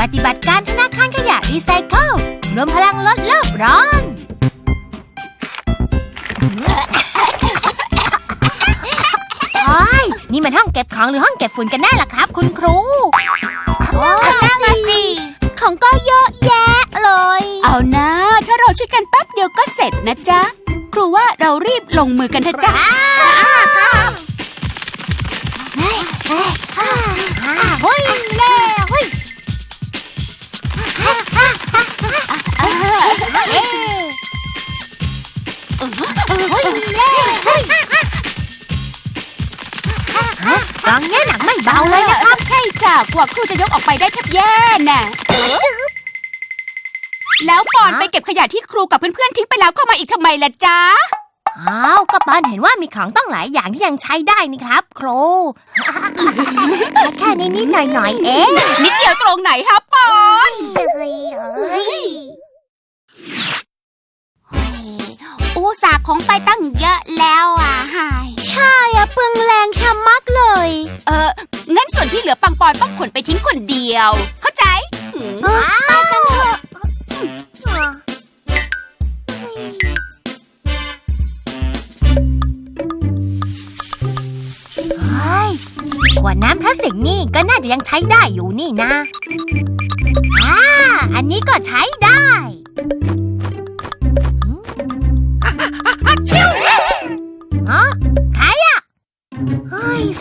ปฏิบัติการธนาคารขยะรีไซเคิลรวมพลังลดโลกร้อน โอ้ยนี่มันห้องเก็บของหรือห้องเก็บฝุ่นกันแน่ล่ะครับ คุณครูนั่งสิของก็เยอะแยะเลย เอานะ ถ้าเราช่วยกันแป๊บเดียวก็เสร็จนะจ๊ะ ครูว่าเรารีบลงมือกันเถอะจ้ะเฮ้ยเล่ กล่องเนี้ยหนักไม่เบาเลยนะครับใช่จ้ะกว่าครูจะยกออกไปได้แทบแย่น่ะ แล้วปอนไปเก็บขยะที่ครูกับเพื่อนๆทิ้งไปแล้วเข้ามาอีกทำไมล่ะจ๊ะ อ้าวก็ปอนเห็นว่ามีของต้องหลายอย่างที่ยังใช้ได้นี่ครับ ครู แค่นี้นิดๆหน่อยๆเอง นิดเดียวตรงไหนครับปอน อุตส่าห์ของไปตั้งเยอะแล้วอะหายใช่อะเปลืองแรงชะมัดเลย เอองั้นส่วนที่เหลือปังปอนต้องขนไปทิ้งคนเดียว เข้าใจหืมไปกันเถอะเฮ้ยขวดน้ำพลาสติกนี่ก็น่าจะยังใช้ได้อยู่นี่นะอ่าอันนี้ก็ใช้ได้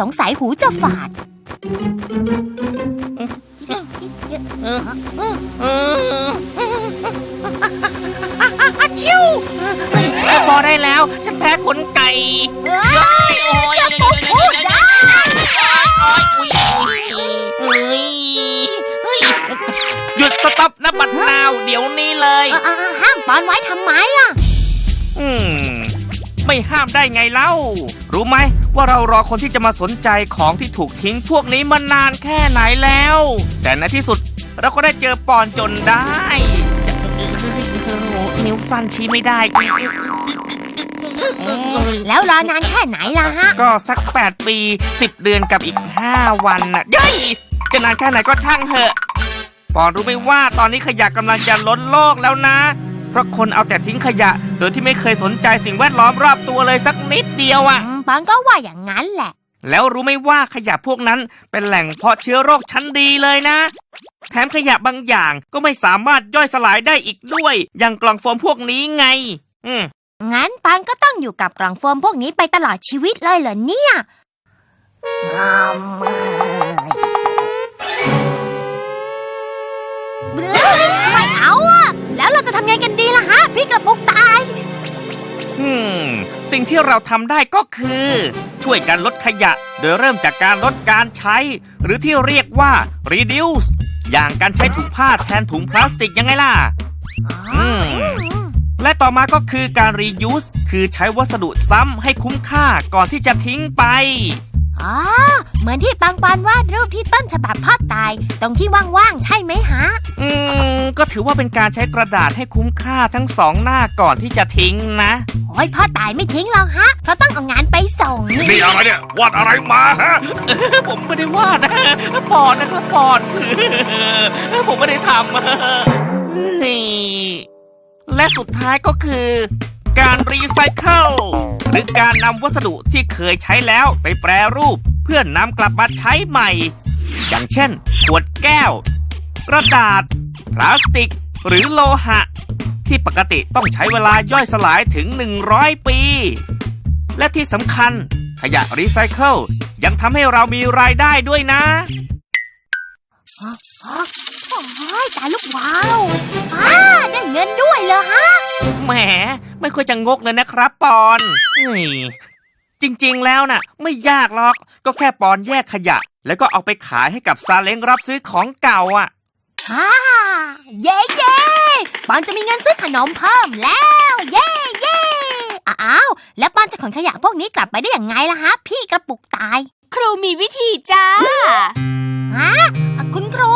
สงสัยหูจะฝาด ชิวพอได้แล้ว ฉันแพ้ขนไก่เฮ้ยโอ้ยจะพูดพูดได้หยุดสต็อปนะบัดนาว เดี๋ยวนี้เลย ห้ามปอนไว้ทำไมอะ อืม ไม่ห้ามได้ไงเล่า รู้ไหม ว่าเรารอคนที่จะมาสนใจของที่ถูกทิ้งพวกนี้มานานแค่ไหนแล้ว แต่ในที่สุดเราก็ได้เจอปอนจนได้นิ้วสั้นชี้ไม่ได้เอ๊ะแล้วรอนานแค่ไหนล่ะฮะ ก็สัก 8 ปี 10 เดือนกับอีก 5 วันน่ะเย้ยจะนานแค่ไหนก็ช่างเถอะปอนรู้ไหมว่าตอนนี้ขยะกำลังจะล้นโลกแล้วนะ เพราะคนเอาแต่ทิ้งขยะ โดยที่ไม่เคยสนใจสิ่งแวดล้อมรอบตัวเลยสักนิดเดียวอะ่ะอืม ปอนก็ว่าอย่างนั้นแหละ แล้วรู้ไหมว่าขยะพวกนั้นเป็นแหล่งเพาะเชื้อโรคชั้นดีเลยนะ แถมขยะบางอย่างก็ไม่สามารถย่อยสลายได้อีกด้วย อย่างกล่องโฟมพวกนี้ไง อืมงั้นปอนก็ต้องอยู่กับกล่องโฟมพวกนี้ไปตลอดชีวิตเลยเหรอเนี่ยงามเบ้อไม่เอาอะแล้วเราจะทำไงกันดีล่ะฮะ พี่กระปุกตาย อืม สิ่งที่เราทำได้ก็คือ ช่วยกันลดขยะ โดยเริ่มจากการลดการใช้ หรือที่เรียกว่า reduce อย่างการใช้ถุงผ้าแทนถุงพลาสติกยังไงล่ะ อืม และต่อมาก็คือการ reuse คือใช้วัสดุซ้ำให้คุ้มค่าก่อนที่จะทิ้งไป อ๋อ เหมือนที่ปังปอนวาดรูปที่ต้นฉบับพ่อตาย ตรงที่ว่างๆ ใช่ไหมฮะ อืม ก็ถือว่าเป็นการใช้กระดาษให้คุ้มค่าทั้งสองหน้าก่อนที่จะทิ้งนะโอ้ยพ่อตายไม่ทิ้งหรอกฮะเพราะต้องเอางานไปส่งนี่นี่อะไรเนี่ยวาดอะไรมาฮะ ผมไม่ได้วาดนะปอนนะครับปอนผมไม่ได้ทำนี่และสุดท้ายก็คือ การรีไซเคิลหรือการนำวัสดุที่เคยใช้แล้วไปแปรรูป เพื่อนนำกลับมาใช้ใหม่ อย่างเช่น ขวดแก้ว กระดาษ พลาสติก หรือโลหะ ที่ปกติต้องใช้เวลาย่อยสลายถึง 100 ปี และที่สำคัญขยะรีไซเคิลยังทำให้เรามีรายได้ด้วยนะโอ้ยตายลูกว้าวอ้าได้เงินด้วยเหรอฮะ แหม ไม่ค่อยจะงกเลยนะครับปอนนี่จริงๆแล้วน่ะ ไม่ยากหรอก ก็แค่ปอนแยกขยะ แล้วก็เอาไปขายให้กับซาเล้งรับซื้อของเก่าอะอ่าเย้เย้ปอนจะมีเงินซื้อขนมเพิ่มแล้ว เย้เย้อ้าวแล้วปอนจะขนขยะพวกนี้กลับไปได้อย่างไงล่ะฮะ พี่กระปุกตาย ครูมีวิธีจ้าฮะคุณครู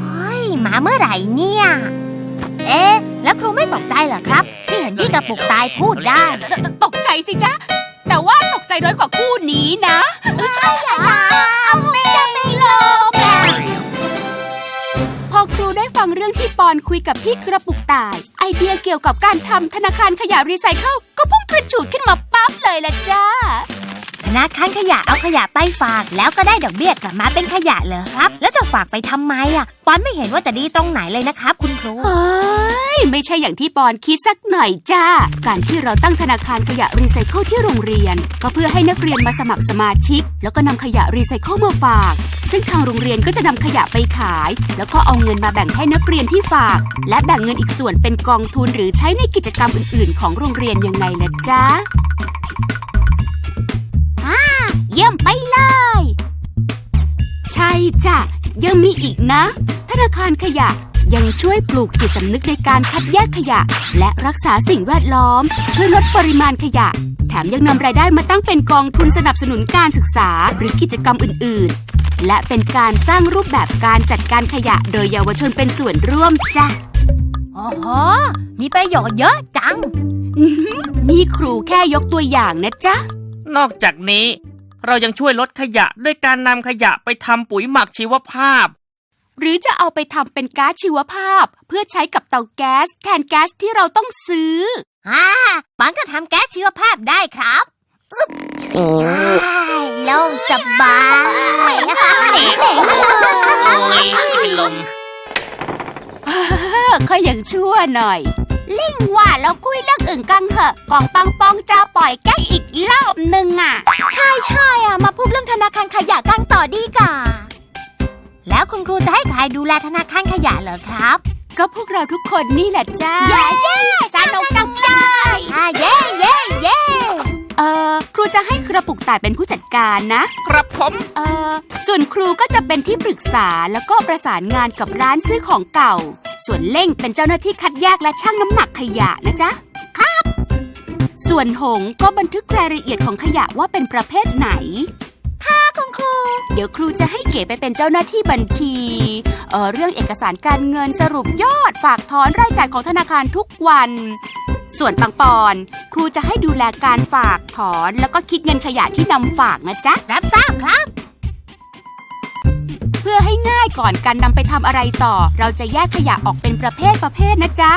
เฮ้ยมาเมื่อไหร่เนี่ย เอ๊ะ แล้วครูไม่ตกใจเหรอครับ ที่เห็นพี่กระปุกตายพูดได้ตตตกใจสิจ๊ะ แต่ว่าตกใจน้อยกว่าคู่นี้นะเอาไม่จะไม่ลงพอครูได้ฟังเรื่องที่ปอนคุยกับพี่กระปุกตาย ไอเดียเกี่ยวกับการทำธนาคารขยะรีไซเคิลก็พุ่งกระจูดขึ้นมาปั๊บเลยละจ้า ธนาคารขยะเอาขยะไปฝาก แล้วก็ได้ดอกเบี้ยกลับมาเป็นขยะเหรอครับ แล้วจะฝากไปทำไมอะปอนไม่เห็นว่าจะดีตรงไหนเลยนะครับ คุณครูเฮ้ยไม่ใช่อย่างที่ปอนคิดสักหน่อยจ้า การที่เราตั้งธนาคารขยะรีไซเคิลที่โรงเรียน ก็เพื่อให้นักเรียนมาสมัครสมาชิก แล้วก็นำขยะรีไซเคิลมาฝาก ซึ่งทางโรงเรียนก็จะนำขยะไปขาย แล้วก็เอาเงินมาแบ่งให้นักเรียนที่ฝาก และแบ่งเงินอีกส่วนเป็นกองทุนหรือใช้ในกิจกรรมอื่น ๆ ของโรงเรียนยังไงล่ะจ๊ะ จ้ะยังมีอีกนะ ธนาคารขยะยังช่วยปลูกจิตสำนึกในการคัดแยกขยะ และรักษาสิ่งแวดล้อม ช่วยลดปริมาณขยะ แถมยังนำรายได้มาตั้งเป็นกองทุนสนับสนุนการศึกษาหรือกิจกรรมอื่น ๆ และเป็นการสร้างรูปแบบการจัดการขยะ โดยเยาวชนเป็นส่วนร่วมจ้ะโอ้โหมีประโยชน์เยอะจังอื้อหือนี่ครูแค่ยกตัวอย่างนะจ๊ะ นอกจากนี้ เรายังช่วยลดขยะด้วยการนำขยะไปทำปุ๋ยหมักชีวภาพ หรือจะเอาไปทำเป็นก๊าซชีวภาพ เพื่อใช้กับเตาแก๊ส แทนแก๊สที่เราต้องซื้ออ่าปอนก็ทำแก๊สชีวภาพได้ครับอึ๊บโล่งสบายโอ้ยเป็นลม ค่อยยังชั่วหน่อย ลิงว่าเราคุยเรื่องอื่นกันเถอะกองปังปองจะปล่อยแก๊กอีกรอบหนึ่งอะ ใช่ใช่อะ มาพูดเรื่องธนาคารขยะกันต่อดีกว่า แล้วคุณครูจะให้ใครดูแลธนาคารขยะเหรอครับ ก็พวกเราทุกคนนี่แหละจ้าเย้เย้สนุกจังเลยอ่าเย้เย้เย้เอ่อครูจะให้กระปุกต่ายเป็นผู้จัดการนะ ครับผม เอ่อส่วนครูก็จะเป็นที่ปรึกษาแล้วก็ประสานงานกับร้านซื้อของเก่า ส่วนเล่งเป็นเจ้าหน้าที่คัดแยกและชั่งน้ำหนักขยะนะจ๊ะ ครับ ส่วนหงก็บันทึกรายละเอียดของขยะว่าเป็นประเภทไหนคุณครู เดี๋ยวครูจะให้เก๋ไปเป็นเจ้าหน้าที่บัญชี เอ่อเรื่องเอกสารการเงินสรุปยอดฝากถอนรายจ่ายของธนาคารทุกวัน ส่วนปังปอน ครูจะให้ดูแลการฝากถอน แล้วก็คิดเงินขยะที่นำฝากนะจ๊ะ รับทราบครับเพื่อให้ง่ายก่อนการนำไปทำอะไรต่อ เราจะแยกขยะออกเป็นประเภทประเภทนะจ๊ะ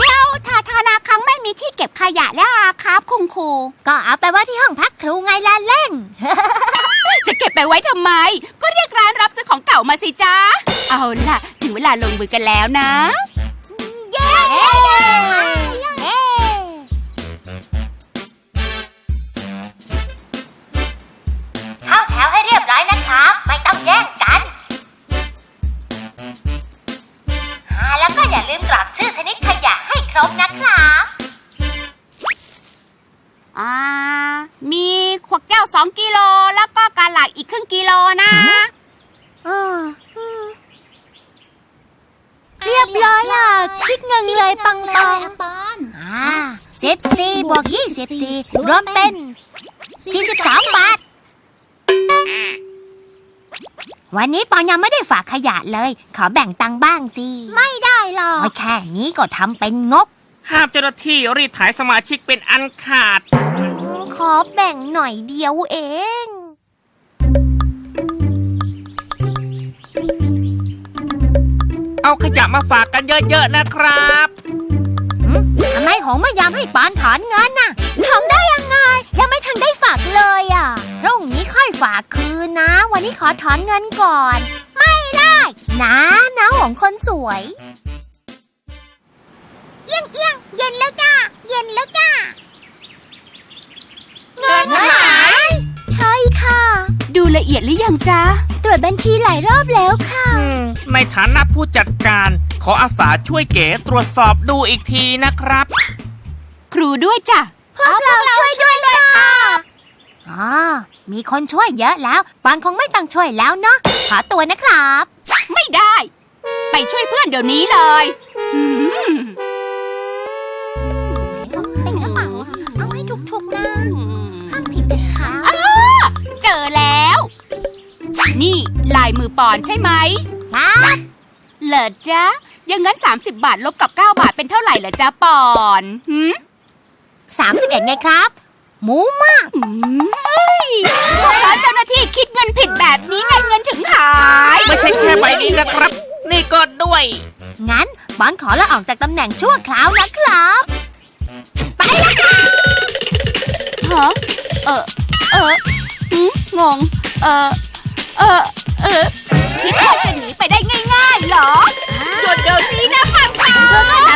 แล้วถ้าธนาคารไม่มีที่เก็บขยะแล้วอะครับคุณครูก็เอาไปไว่าที่ห้องพักครูไงล่ะเล่ง จะเก็บไปไว้ทำไม ก็เรียกร้านรับซื้อของเก่ามาสิจ๊ะ เอาล่ะ ถึงเวลาลงมือกันแล้วนะ เย้เย้เข้าแถวให้เรียบร้อยนะครับ ไม่ต้องแย่ง รบนะครับอ่ามีขวดแก้วสองกิโลแล้วก็กาหลาดอีกครึ่งกิโลนะเรียบร้อยอะ คิดเงินเลยปังปังอ่าสิบสี่บวกยี่สิบสี่รวมเป็นสี่สิบสองบาท วันนี้ปอนยังไม่ได้ฝากขยะเลย ขอแบ่งตังค์บ้างสิ ไม่ได้หรอกแค่นี้ก็ทำเป็นงก ห้ามเจ้าหน้าที่รีดถ่ายสมาชิกเป็นอันขาด ขอแบ่งหน่อยเดียวเอง เอาขยะมาฝากกันเยอะๆนะครับทำไมหงไม่ยอมให้ปอนถอนเงินน่ะถอนได้ยังไง ยังไม่ทันได้ฝากเลยอะ พรุ่งนี้ค่อยฝากคืนนะ วันนี้ขอถอนเงินก่อน ไม่ได้ นะนะหงคนสวยเอียงเอียงเย็นแล้วจ้า เย็นแล้วจ้า เงินหายใช่ค่ะ ดูละเอียดหรือยังจ๊ะ ตรวจบัญชีหลายรอบแล้วค่ะอืมในฐานะผู้จัดการ ขออาสาช่วยเก๋ตรวจสอบดูอีกทีนะครับ ครูด้วยจ้ะพวกเราช่วยด้วยค่ะ อ๋อมีคนช่วยเยอะแล้วปอนคงไม่ต้องช่วยแล้วเนาะขอตัวนะครับ ไม่ได้ ไปช่วยเพื่อนเดี๋ยวนี้เลยอืมเป็นกระเป๋าอะเอาให้ถูกๆนะห้ามผิดเด็ดขาดอ้าเจอแล้ว นี่ลายมือปอนใช่ไหมครับเหรอจ๊ะอยังงั้น 30 บาทลบกับ 9 บาทเป็นเท่าไหร่เหรอจ๊ะปอนหืมสามสิบเอ็ดไงครับ หมูมากอืมเฮ้ยพวกเราเจ้าหน้าที่คิดเงินผิดแบบนี้ไงเงินถึงหาย ไม่ใช่แค่ใบนี้นะครับ นี่ก็ด้วย งั้นปอนขอลาออกจากตำแหน่งชั่วคราวนะครับ ไปแล้วค่ะฮะเออเออหืมงง เออเออเออคิดว่าจะหนีไปได้ง่ายๆเหรอหยุดเดี๋ยวนี้นะฟังเข